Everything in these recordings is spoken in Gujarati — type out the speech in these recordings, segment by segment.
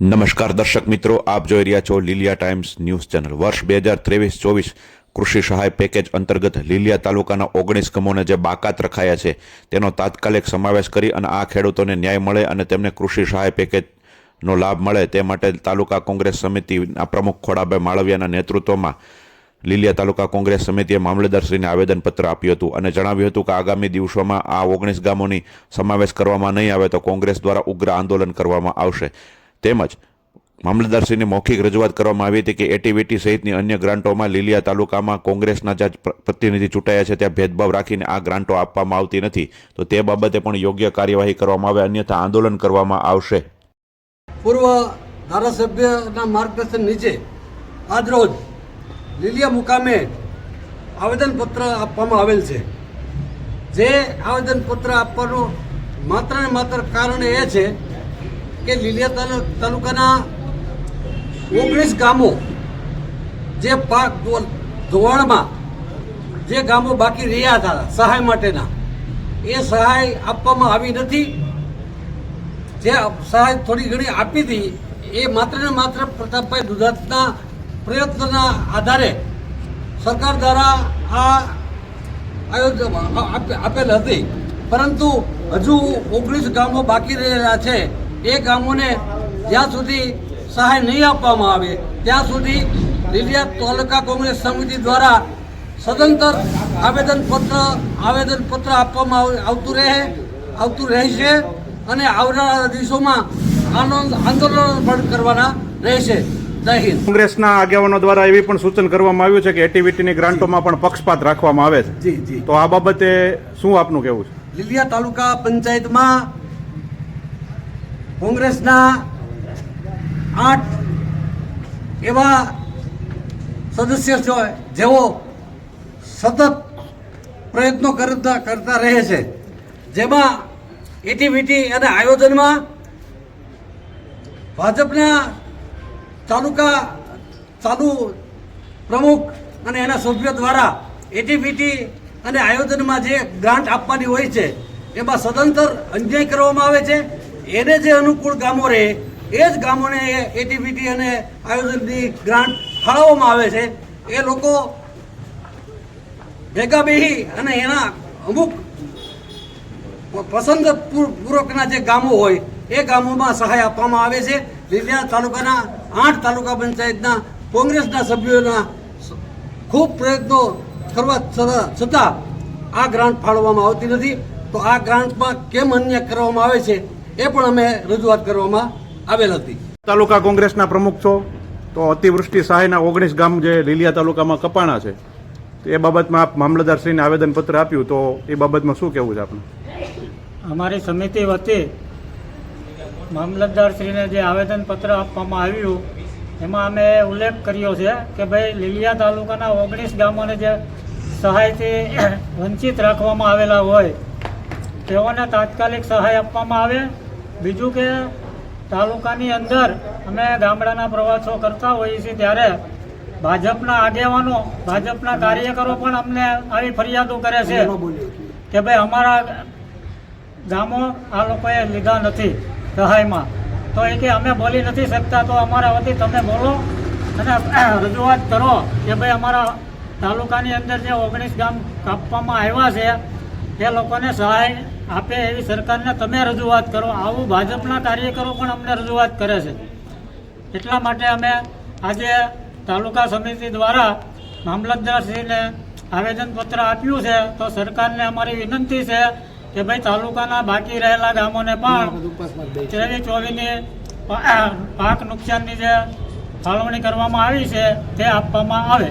નમસ્કાર દર્શક મિત્રો, આપ જોઈ રહ્યા છો લીલિયા ટાઈમ્સ ન્યૂઝ ચેનલ. વર્ષ બે હજાર ત્રેવીસ ચોવીસ કૃષિ સહાય પેકેજ અંતર્ગત લીલિયા તાલુકાના ઓગણીસ ગામોને જે બાકાત રખાયા છે, તેનો તાત્કાલિક સમાવેશ કરી અને આ ખેડૂતોને ન્યાય મળે અને તેમને કૃષિ સહાય પેકેજનો લાભ મળે, તે માટે તાલુકા કોંગ્રેસ સમિતિના પ્રમુખ ખોડાભાઈ માળવિયાના નેતૃત્વમાં લીલિયા તાલુકા કોંગ્રેસ સમિતિએ મામલતદારશ્રીને આવેદનપત્ર આપ્યું હતું અને જણાવ્યું હતું કે આગામી દિવસોમાં આ ઓગણીસ ગામોની સમાવેશ કરવામાં નહીં આવે તો કોંગ્રેસ દ્વારા ઉગ્ર આંદોલન કરવામાં આવશે. તેમજ મામલતદારશ્રીને મૌખિક રજૂઆત કરવામાં આવી હતી કે એટીવીટી સહિતની અન્ય ગ્રાન્ટોમાં લીલિયા તાલુકામાં કોંગ્રેસના જ્યાં પ્રતિનિધિ ચૂંટાયા છે. ત્યાં ભેદભાવ રાખીને આ ગ્રાન્ટો આપવામાં આવતી નથી. તો તે બાબતે પણ યોગ્ય કાર્યવાહી કરવામાં આવે, અન્યથા આંદોલન કરવામાં આવશે. પૂર્વ ધારાસભ્યના માર્ગદર્શન નીચે આજરોજ લીલિયા મુકામે આવેદનપત્ર આપવામાં આવેલ છે. જે આવેદનપત્ર આપવાનું માત્ર ને માત્ર કારણ એ છે કે લીલિયા તાલુ- તાલુકાના ઓગણીસ ગામો જે પાક ધોવાણમાં જે ગામો બાકી રહ્યા હતા સહાય માટેના, એ સહાય આપવામાં આવી નથી. જે સહાય થોડી ઘણી આપી હતી, એ માત્ર ને માત્ર પ્રતાપભાઈ દુધાતના પ્રયત્નના આધારે સરકાર દ્વારા આ આયોજન આપેલ હતી. પરંતુ હજુ ઓગણીસ ગામો બાકી રહેલા છે. એ ગામોને જ્યાં સુધી સહાય નહીં આપવામાં આવે ત્યાં સુધી લીલિયા તાલુકા કોંગ્રેસ સમિતિ દ્વારા સદંતર આવેદનપત્ર આવેદનપત્ર આપવામાં આવ- આવતું રહે આવતું રહેશે અને આવનારા દિવસોમાં આનંદ આંદોલન પણ કરવાના રહેશે. કોંગ્રેસના આગેવાનો દ્વારા એવી પણ સૂચન કરવામાં આવ્યું છે કે એટીવીટીની ગ્રાન્ટોમાં પણ પક્ષપાત રાખવામાં આવે છે. જી જી. તો આ બાબતે શું આપનું કહેવું છે? લીલિયા તાલુકા પંચાયતમાં કોંગ્રેસના આઠ એવા સદસ્ય છે, જેઓ સતત પ્રયત્નો કરતા કરતા રહે છે. જેમાં એટીવીટી અને આયોજનમાં ભાજપના તાલુકા ચાલુ પ્રમુખ અને એના સભ્યો દ્વારા એટીવીટી અને આયોજનમાં જે ગ્રાન્ટ આપવાની હોય છે, એમાં સદંતર અન્યાય કરવામાં આવે છે. એને જે અનુકૂળ ગામો રહે, એ જ ગામોને એટીવીટી અને આયોજનની ગ્રાન્ટ ફાળવવામાં આવે છે. એ લોકો ભેગા બેહી અને એના અમુક પસંદ પૂર્વકના જે ગામો હોય, એ ગામોમાં સહાય આપવામાં આવે છે. લીલિયા તાલુકાના આઠ તાલુકા પંચાયતના કોંગ્રેસના સભ્યોના ખૂબ પ્રયત્નો કરવા છતાં આ ગ્રાન્ટ ફાળવવામાં આવતી નથી. તો આ ગ્રાન્ટમાં કેમ અન્ય કરવામાં આવે છે? એ પણ અમે રજૂઆત કરવામાં આવેલ હતી. તાલુકા કોંગ્રેસના પ્રમુખ છો તો અતિવૃષ્ટિ સહાયના ઓગણીસ ગામ જે લીલિયા તાલુકામાં કપાણા છે તો એ બાબતમાં આપ મામલતદારશ્રીને આવેદનપત્ર આપ્યું તો એ બાબતમાં શું કહેવું છે આપનું? અમારી સમિતિ વતી મામલતદારશ્રીને જે આવેદનપત્ર આપવામાં આવ્યું એમાં અમે ઉલ્લેખ કર્યો છે કે ભાઈ લીલિયા તાલુકાના ઓગણીસ ગામોને જે સહાયથી વંચિત રાખવામાં આવેલા હોય તેઓને તાત્કાલિક સહાય આપવામાં આવે બીજું કે તાલુકાની અંદર અમે ગામડાના પ્રવાસો કરતા હોઈએ છીએ ત્યારે ભાજપના આગેવાનો ભાજપના કાર્યકરો પણ અમને આવી ફરિયાદો કરે છે કે ભાઈ અમારા ગામો આ લોકોએ લીધા નથી સહાયમાં. તો એ કે અમે બોલી નથી શકતા તો અમારા વતી તમે બોલો અને રજૂઆત કરો કે ભાઈ અમારા તાલુકાની અંદર જે ઓગણીસ ગામ કાપવામાં આવ્યા છે એ લોકોને સહાય આપે એવી સરકારને તમે રજૂઆત કરો. આવું ભાજપના કાર્યકરો પણ અમને રજૂઆત કરે છે. એટલા માટે અમે આજે તાલુકા સમિતિ દ્વારા મામલતદારશ્રીને આવેદનપત્ર આપ્યું છે. તો સરકારને અમારી વિનંતી છે કે ભાઈ તાલુકાના બાકી રહેલા ગામોને પણ ત્રેવીસ ચોવીસની પાક નુકસાનની જે ફાળવણી કરવામાં આવી છે, તે આપવામાં આવે.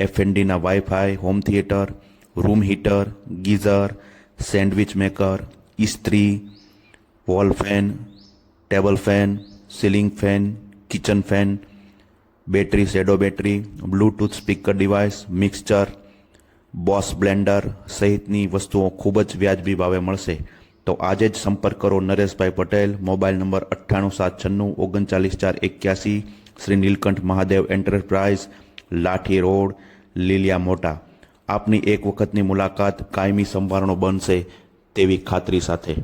એફએનડીના wifi home theatre room heater geyser sandwich maker ઇસ્ત્રી wall fan table fan ceiling fan kitchen fan battery shadow battery Bluetooth speaker device mixture boss blender સહિતની વસ્તુઓ ખૂબ જ વ્યાજબી ભાવે મળશે તો આજે જ સંપર્ક કરો નરેશભાઈ પટેલ મોબાઈલ નંબર અઠ્ઠાણું સાત છન્નું ઓગણચાલીસ ચાર એક્યાસી શ્રી નીલકંઠ મહાદેવ એન્ટરપ્રાઇઝ લાઠી રોડ લીલિયા મોટા. આપની એક વખતની મુલાકાત કાયમી સંભારણો બનશે તેવી ખાતરી સાથે.